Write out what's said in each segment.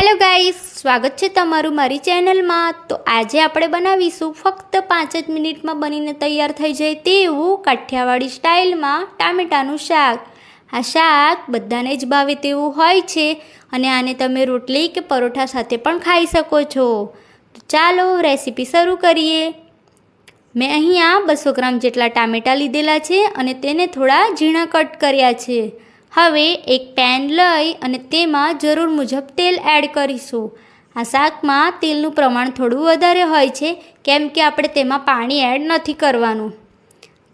Hello guys સ્વાગત છે તમારું મારી ચેનલમાં તો આજે આપણે બનાવીશું ફક્ત પાંચ જ મિનિટમાં બનીને તૈયાર થઈ જાય તેવું કાઠિયાવાડી સ્ટાઇલમાં ટામેટાનું શાક. આ શાક બધાને જ ભાવે તેવું હોય છે અને આને તમે રોટલી કે પરોઠા સાથે પણ ખાઈ શકો છો. તો ચાલો રેસીપી શરૂ કરીએ. મેં અહીંયા બસો ગ્રામ જેટલા ટામેટાં લીધેલા છે અને તેને થોડા ઝીણા કટ કર્યા છે. હવે એક પેન લઈ અને તેમાં જરૂર મુજબ તેલ એડ કરીશું. આ શાકમાં તેલનું પ્રમાણ થોડું વધારે હોય છે, કેમ કે આપણે તેમાં પાણી એડ નથી કરવાનું.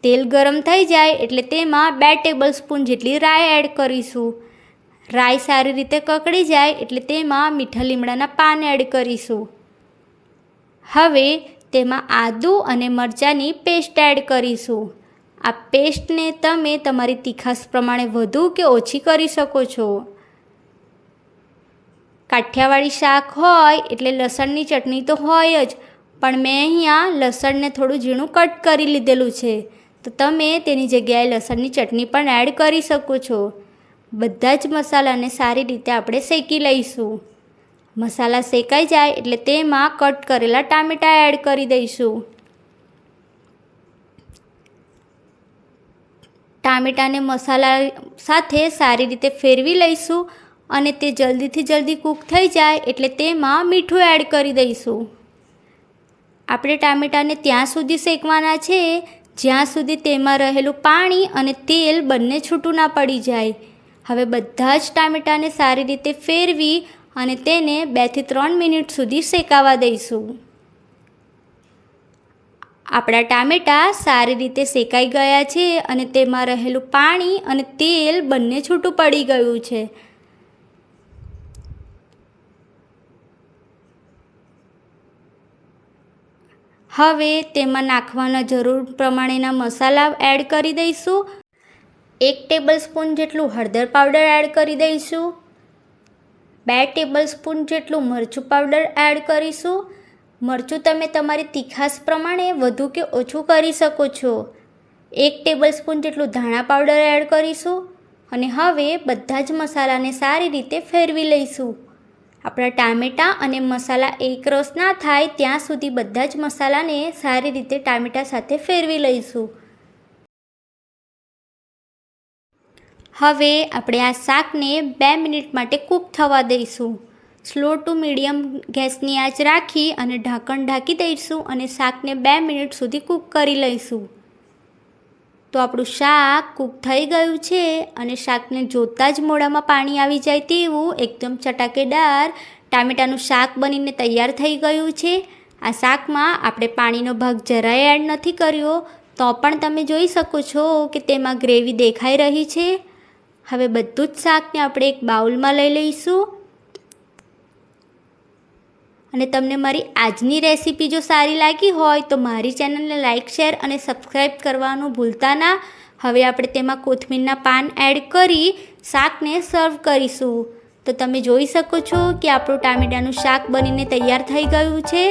તેલ ગરમ થઈ જાય એટલે તેમાં બે ટેબલ સ્પૂન જેટલી રાઈ એડ કરીશું. રાઈ સારી રીતે કકડી જાય એટલે તેમાં મીઠા લીમડાના પાન એડ કરીશું. હવે તેમાં આદું અને મરચાંની પેસ્ટ એડ કરીશું. આ પેસ્ટને તમે તમારી તીખાસ પ્રમાણે વધુ કે ઓછી કરી શકો છો. કાઠિયાવાડી શાક હોય એટલે લસણની ચટણી તો હોય જ, પણ મેં અહીંયા લસણને થોડું ઝીણું કટ કરી લીધેલું છે. તો તમે તેની જગ્યાએ લસણની ચટણી પણ એડ કરી શકો છો. બધા જ મસાલાને સારી રીતે આપણે શેકી લઈશું. મસાલા શેકાઈ જાય એટલે તેમાં કટ કરેલા ટામેટાં એડ કરી દઈશું. ટામેટાને મસાલા સાથે સારી રીતે ફેરવી લઈશું અને તે જલ્દીથી જલ્દી કૂક થઈ જાય એટલે તેમાં મીઠું એડ કરી દઈશું. આપણે ટામેટાને ત્યાં સુધી શેકવાના છે, જ્યાં સુધી તેમાં રહેલું પાણી અને તેલ બંને છૂટું ના પડી જાય. હવે બધા જ ટામેટાને સારી રીતે ફેરવી અને તેને બેથી ત્રણ મિનિટ સુધી શેકાવા દઈશું. આપણા ટામેટાં સારી રીતે શેકાઈ ગયા છે અને તેમાં રહેલું પાણી અને તેલ બંને છૂટું પડી ગયું છે. હવે તેમાં નાખવાના જરૂર પ્રમાણેના મસાલા એડ કરી દઈશું. એક ટેબલ સ્પૂન જેટલું હળદર પાવડર એડ કરી દઈશું. બે ટેબલ સ્પૂન જેટલું મરચું પાવડર એડ કરીશું. મરચું તમે તમારી તીખાસ પ્રમાણે વધુ કે ઓછું કરી શકો છો. એક ટેબલ સ્પૂન જેટલું ધાણા પાવડર એડ કરીશું અને હવે બધા જ મસાલાને સારી રીતે ફેરવી લઈશું. આપણા ટામેટાં અને મસાલા એક રસ ના થાય ત્યાં સુધી બધા જ મસાલાને સારી રીતે ટામેટાં સાથે ફેરવી લઈશું. હવે આપણે આ શાકને બે મિનિટ માટે કૂક થવા દઈશું. સ્લો ટુ મીડિયમ ગેસની આંચ રાખી અને ઢાંકણ ઢાંકી દઈશું અને શાકને બે મિનિટ સુધી કૂક કરી લઈશું. તો આપણું શાક કૂક થઈ ગયું છે અને શાકને જોતાં જ મોઢામાં પાણી આવી જાય તેવું એકદમ ચટાકેદાર ટામેટાનું શાક બનીને તૈયાર થઈ ગયું છે. આ શાકમાં આપણે પાણીનો ભાગ જરાય એડ નથી કર્યો, તો પણ તમે જોઈ શકો છો કે તેમાં ગ્રેવી દેખાઈ રહી છે. હવે બધું જ શાકને આપણે એક બાઉલમાં લઈ લઈશું. અને તમને મારી આજની રેસીપી જો સારી લાગી હોય તો મારી ચેનલને લાઇક શેર અને સબસ્ક્રાઈબ કરવાનું ભૂલતા ના. હવે આપણે તેમાં કોથમીરના પાન એડ કરી શાકને સર્વ કરીશું. તો તમે જોઈ શકો છો કે આપણું ટામેટાનું શાક બનીને તૈયાર થઈ ગયું છે.